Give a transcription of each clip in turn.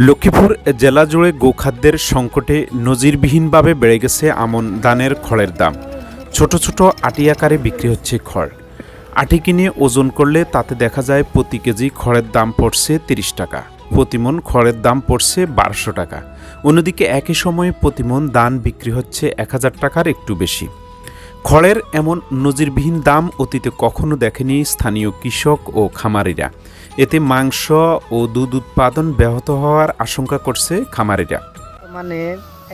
লক্ষ্মীপুর জেলা জুড়ে গোখাদ্যের সংকটে নজিরবিহীনভাবে বেড়ে গেছে আমন ধানের খড়ের দাম। ছোট ছোট আটি আকারে বিক্রি হচ্ছে খড়। আটি কিনে ওজন করলে তাতে দেখা যায় প্রতি কেজি খড়ের দাম পড়ছে তিরিশ টাকা, প্রতিমন খড়ের দাম পড়ছে বারোশো টাকা। অন্যদিকে একই সময়ে প্রতিমন দান বিক্রি হচ্ছে এক হাজার টাকার একটু বেশি। খড়ের এমন নজিরবিহীন দাম অতীতে কখনো দেখেনি স্থানীয় কৃষক ও খামারিরা। এতে মাংস ও দুধ উৎপাদন ব্যাহত হওয়ার আশঙ্কা করছে খামারিরা। মানে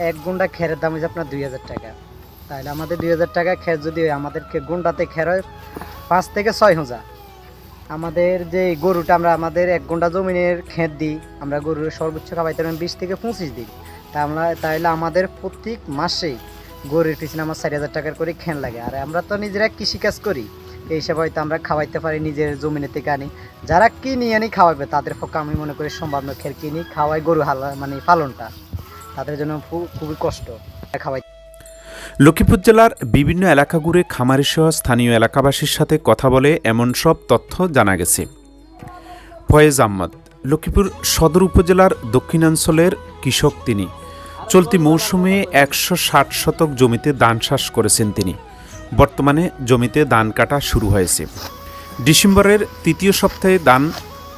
এক গুন্ডা খেরের দাম হচ্ছে আপনার দুই হাজার টাকা। তাহলে আমাদের দুই হাজার টাকা খের যদি আমাদেরকে গুন্ডাতে খের হয় পাঁচ থেকে ছয় হাজার। আমাদের যে গরুটা আমরা, আমাদের এক গুন্ডা জমিনের খেত দিই, আমরা গরুর সর্বোচ্চ খাবাইতে পারি বিশ থেকে পঁচিশ দিন তা আমরা তাহলে আমাদের প্রত্যেক মাসেই গরুর পিছনে আমার চারি হাজার টাকার করে খেন লাগে। আর আমরা তো নিজেরা কৃষিকাজ করি। এই হিসাবে হয়তো আমরা খাওয়াইতে পারি নিজের জমিনের থেকে আনি। যারা কিনে আনি খাওয়াবে তাদের পক্ষে আমি মনে করি সম্ভব নয় খের কিনি খাওয়াই গরু হালা মানে পালনটা। তাদের জন্য খুবই কষ্ট খাওয়াই। লক্ষ্মীপুর জেলার বিভিন্ন এলাকা ঘুরে খামারি সহ স্থানীয় এলাকাবাসীর সাথে কথা বলে এমন সব তথ্য জানা গেছে। ফয়েজ আহমদ, লক্ষ্মীপুর সদর উপজেলার দক্ষিণাঞ্চলের কৃষক তিনি। চলতি মৌসুমে একশো ষাট শতক জমিতে ধান চাষ করেছেন তিনি। বর্তমানে জমিতে ধান কাটা শুরু হয়েছে। ডিসেম্বরের তৃতীয় সপ্তাহে ধান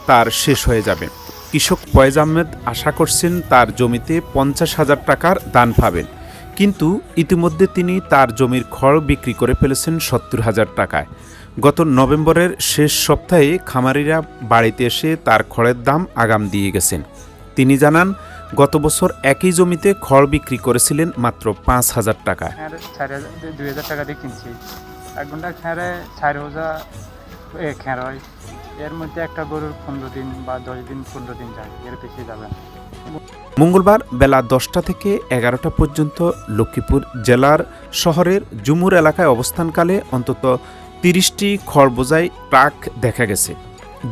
তার শেষ হয়ে যাবে। কৃষক ফয়েজ আহমেদ আশা করছেন তার জমিতে পঞ্চাশ হাজার টাকার দান পাবেন। কিন্তু ইতিমধ্যে তিনি তার জমির খড় বিক্রি করে ফেলেছেন সত্তর হাজার টাকায়। গত নভেম্বরের শেষ সপ্তাহে খামারিরা বাড়িতে এসে তার খড়ের দাম আগাম দিয়ে গেছেন। তিনি জানান গত বছর একই জমিতে খড় বিক্রি করেছিলেন মাত্র পাঁচ হাজার খ্যার চার হাজার দুই হাজার টাকা দিয়ে কিনছি। এক ঘণ্টা চার হাজার হয়। এর মধ্যে একটা গরুর পনেরো দিন বা দশ দিন পনেরো দিন যায় এর বেশি যাবে মঙ্গলবার বেলা দশটা থেকে এগারোটা পর্যন্ত লক্ষ্মীপুর জেলার শহরের জুমুর এলাকায় অবস্থানকালে অন্তত তিরিশটি খড় বোঝাই ট্রাক দেখা গেছে।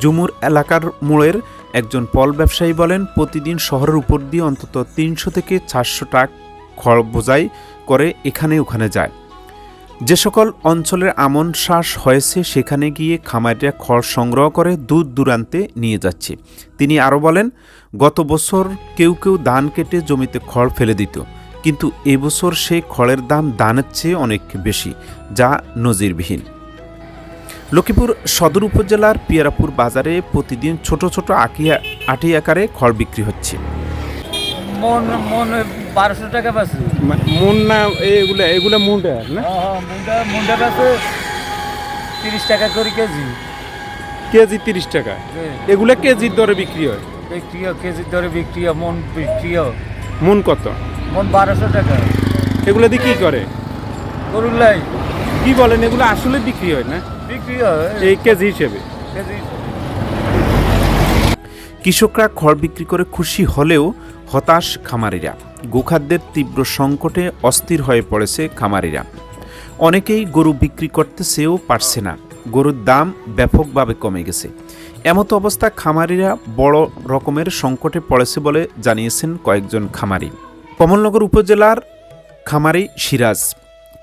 জুমুর এলাকার মোড়ের একজন ফল ব্যবসায়ী বলেন, প্রতিদিন শহরের উপর দিয়ে অন্তত তিনশো থেকে চারশো ট্রাক খড় বোঝাই করে এখানে ওখানে যায়। যে সকল অঞ্চলের আমন শ্বাস হয়েছে, সেখানে গিয়ে খামারিরা খড় সংগ্রহ করে দূর দূরান্তে নিয়ে যাচ্ছে। তিনি আরও বলেন, গত বছর কেউ কেউ ধান কেটে জমিতে খড় ফেলে দিত, কিন্তু এবছর সেই খড়ের দাম দানের চেয়ে অনেক বেশি, যা নজিরবিহীন। লক্ষ্মীপুর সদর উপজেলার পিয়ারাপুর বাজারে প্রতিদিন ছোট ছোট আকিয়া আটি আকারে খড় বিক্রি হচ্ছে। মন মন বারোশো টাকা পাচ্ছি। মন না এগুলা এগুলা মুন্ডা না? মুন্ডা মুন্ডা পাচ্ছে তিরিশ টাকা করে কেজি। কেজি তিরিশ টাকা। এগুলা কেজির দরে বিক্রি হয়? বিক্রিও কেজির দরে মন বিক্রিও মন কত? মন বারোশো টাকা। এগুলা দিয়ে কি করে? গরুর লাই। কি বলেন এগুলো আসলে বিক্রি হয় না? বিক্রিও এই কেজি হিসেবে। কেজি কৃষকরা খড় বিক্রি করে খুশি হলেও হতাশ খামারিরা। গোখাদ্যের তীব্র সংকটে অস্থির হয়ে পড়েছে খামারিরা। অনেকেই গরু বিক্রি করতেছেও পারছে না। গরুর দাম ব্যাপকভাবে কমে গেছে। এমতো অবস্থা খামারিরা বড় রকমের সংকটে পড়েছে বলে জানিয়েছেন কয়েকজন খামারি। কমলনগর উপজেলার খামারি সিরাজ।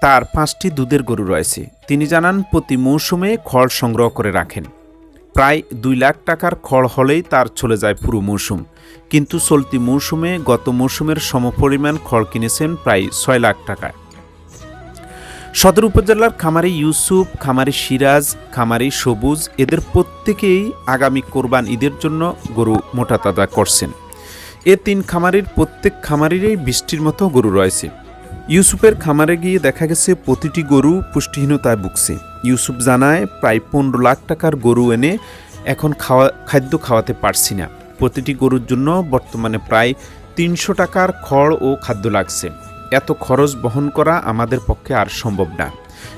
তার পাঁচটি দুধের গরু রয়েছে। তিনি জানান, প্রতি মৌসুমে খড় সংগ্রহ করে রাখেন। প্রায় দুই লাখ টাকার খড় হলেই তার চলে যায় পুরো মৌসুম। কিন্তু চলতি মৌসুমে গত মৌসুমের সমপরিমাণ খড় কিনেছেন প্রায় ছয় লাখ টাকায়। সদর উপজেলার খামারি ইউসুফ, খামারি সিরাজ, খামারি সবুজ এদের প্রত্যেকেই আগামী কোরবান ঈদের জন্য গরু মোটা তাজা করছেন। এ তিন খামারির প্রত্যেক খামারিরই বৃষ্টির মতো গরু রয়েছে। ইউসুফের খামারে গিয়ে দেখা গেছে প্রতিটি গরু পুষ্টিহীনতায় ভুগছে। ইউসুফ জানায়, প্রায় পনেরো লাখ টাকার গরু এনে এখন খাওয়া, খাদ্য খাওয়াতে পারছি না। প্রতিটি গরুর জন্য বর্তমানে প্রায় তিনশো টাকার খড় ও খাদ্য লাগছে। এত খরচ বহন করা আমাদের পক্ষে আর সম্ভব না।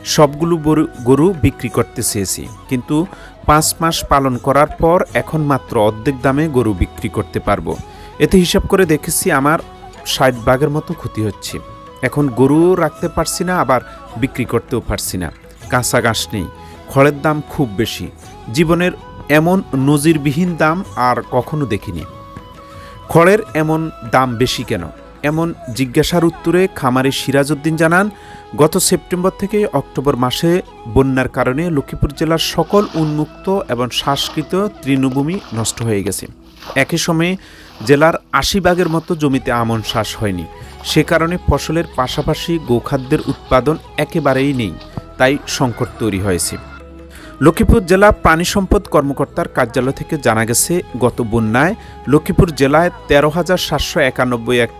সবগুলো গরু- বিক্রি করতে চেয়েছি। কিন্তু পাঁচ মাস পালন করার পর এখন মাত্র অর্ধেক দামে গরু বিক্রি করতে পারব। এতে হিসাব করে দেখেছি আমার ষাট বাঘের মতো ক্ষতি হচ্ছে। এখন গরুও রাখতে পারছি না, আবার বিক্রি করতেও পারছি না। কাঁচা ঘাস নেই, খড়ের দাম খুব বেশি। জীবনের এমন নজিরবিহীন দাম আর কখনো দেখিনি। খড়ের এমন দাম বেশি কেন? এমন জিজ্ঞাসার উত্তরে খামারি সিরাজউদ্দিন জানান, গত সেপ্টেম্বর থেকে অক্টোবর মাসে বন্যার কারণে লক্ষ্মীপুর জেলার সকল উন্মুক্ত এবং শ্বাসকৃত তৃণভূমি নষ্ট হয়ে গেছে। একই সময়ে জেলার আশি ভাগের মতো জমিতে আমন শ্বাস হয়নি। সে কারণে ফসলের পাশাপাশি গোখাদ্যের উৎপাদন একেবারেই নেই, তাই সংকট তৈরি হয়েছে। লক্ষ্মীপুর জেলা প্রাণী সম্পদ কর্মকর্তার কার্যালয় থেকে জানা গেছে, গত বন্যায় লক্ষ্মীপুর জেলায় তেরো হাজার সাতশো একানব্বই এক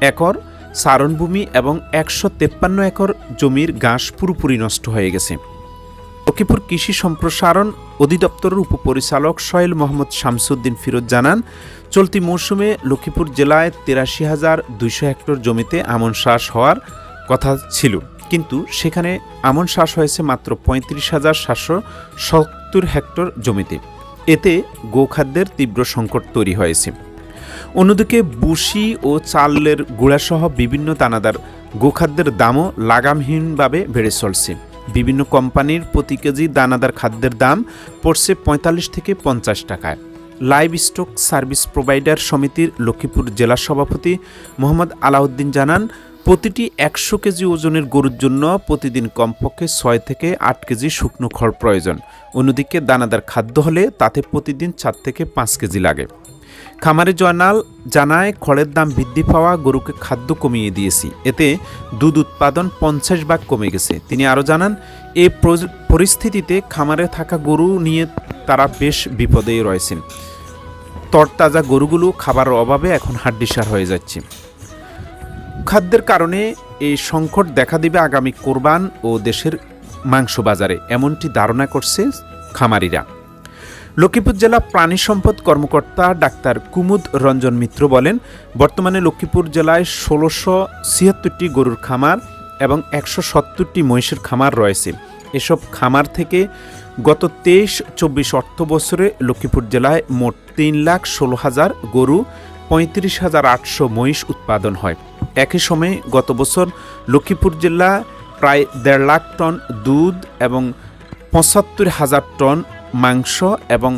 একর সারণভূমি এবং একশো তেপ্পান্ন একর জমির ঘাস পুরোপুরি নষ্ট হয়ে গেছে। লক্ষ্মীপুর কৃষি সম্প্রসারণ অধিদপ্তরের উপপরিচালক সোহেল মোহাম্মদ শামসুদ্দিন ফিরোজ জানান, চলতি মৌসুমে লক্ষ্মীপুর জেলায় তেরাশি হাজার দুইশো হেক্টর জমিতে আমন শ্বাস হওয়ার কথা ছিল। কিন্তু সেখানে আমন শ্বাস হয়েছে মাত্র পঁয়ত্রিশ হাজার সাতশো সত্তর হেক্টর জমিতে। এতে গোখাদ্যের তীব্র সংকট তৈরি হয়েছে। অন্যদিকে বুসি ও চালের গুঁড়াসহ বিভিন্ন দানাদার গোখাদ্যের দামও লাগামহীনভাবে বেড়ে চলছে। বিভিন্ন কোম্পানির প্রতি কেজি দানাদার খাদ্যের দাম পড়ছে পঁয়তাল্লিশ থেকে পঞ্চাশ টাকায়। লাইভ স্টক সার্ভিস প্রোভাইডার সমিতির লক্ষ্মীপুর জেলা সভাপতি মোহাম্মদ আলাউদ্দিন জানান, প্রতিটি একশো কেজি ওজনের গরুর জন্য প্রতিদিন কমপক্ষে ছয় থেকে আট কেজি শুকনো খড় প্রয়োজন। অন্যদিকে দানাদার খাদ্য হলে তাতে প্রতিদিন চার থেকে পাঁচ কেজি লাগে। খামারে জয়নাল জানায়, খড়ের দাম বৃদ্ধি পাওয়া গরুকে খাদ্য কমিয়ে দিয়েছি। এতে দুধ উৎপাদন পঞ্চাশ ভাগ কমে গেছে। তিনি আরও জানান এই পরিস্থিতিতে খামারে থাকা গরু নিয়ে তারা বেশ বিপদেই রয়েছেন। তরতাজা গরুগুলো খাবারের অভাবে এখন হাড্ডিসার হয়ে যাচ্ছে। খাদ্যের কারণে এই সংকট দেখা দিবে আগামী কোরবান ও দেশের মাংস বাজারে এমনটি ধারণা করছে খামারিরা। লক্ষ্মীপুর জেলা প্রাণী সম্পদ কর্মকর্তা ডাক্তার কুমুদ রঞ্জন মিত্র বলেন, বর্তমানে লক্ষ্মীপুর জেলায় ষোলোশো ছিয়াত্তরটি গরুর খামার এবং একশো সত্তরটি মহিষের খামার রয়েছে। এসব খামার থেকে গত তেইশ চব্বিশ অর্থ বছরে লক্ষ্মীপুর জেলায় মোট তিন লাখ ষোলো হাজার গরু, পঁয়ত্রিশ হাজার আটশো মহিষ উৎপাদন হয়। একই সময়ে গত বছর লক্ষ্মীপুর জেলা প্রায় দেড় লাখ টন দুধ এবং পঁচাত্তর হাজার টন মাংস এবং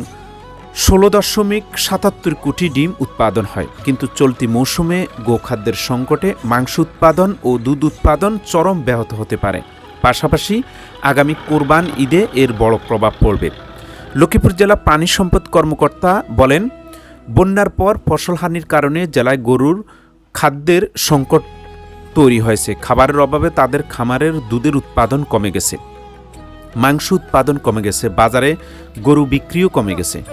ষোলো দশমিক সাতাত্তর কোটি ডিম উৎপাদন হয়। কিন্তু চলতি মৌসুমে গোখাদ্যের সংকটে মাংস উৎপাদন ও দুধ উৎপাদন চরম ব্যাহত হতে পারে। পাশাপাশি আগামী কোরবান ঈদে এর বড় প্রভাব পড়বে। লক্ষ্মীপুর জেলা পানি সম্পদ কর্মকর্তা বলেন, বন্যার পর ফসলহানির কারণে জেলায় গরুর খাদ্যের সংকট তৈরি হয়েছে। খাবারের অভাবে তাদের খামারের দুধের উৎপাদন কমে গেছে। মাংস উৎপাদন কমে গেছে, বাজারে গরু বিক্রিও কমে গেছে।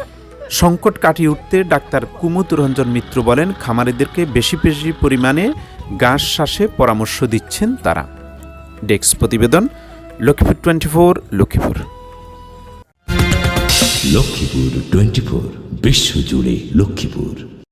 সংকট কাটিয়ে উঠতে ডাক্তার কুমুদ রঞ্জন মিত্র বলেন, খামারিদেরকে বেশি বেশি পরিমাণে ঘাস শ্বাসে পরামর্শ দিচ্ছেন তারা। ডেস্ক প্রতিবেদন, Lakshmipur twenty four, Lakshmipur. Lakshmipur twenty four বিশ্বজুড়ে লক্ষ্মীপুর।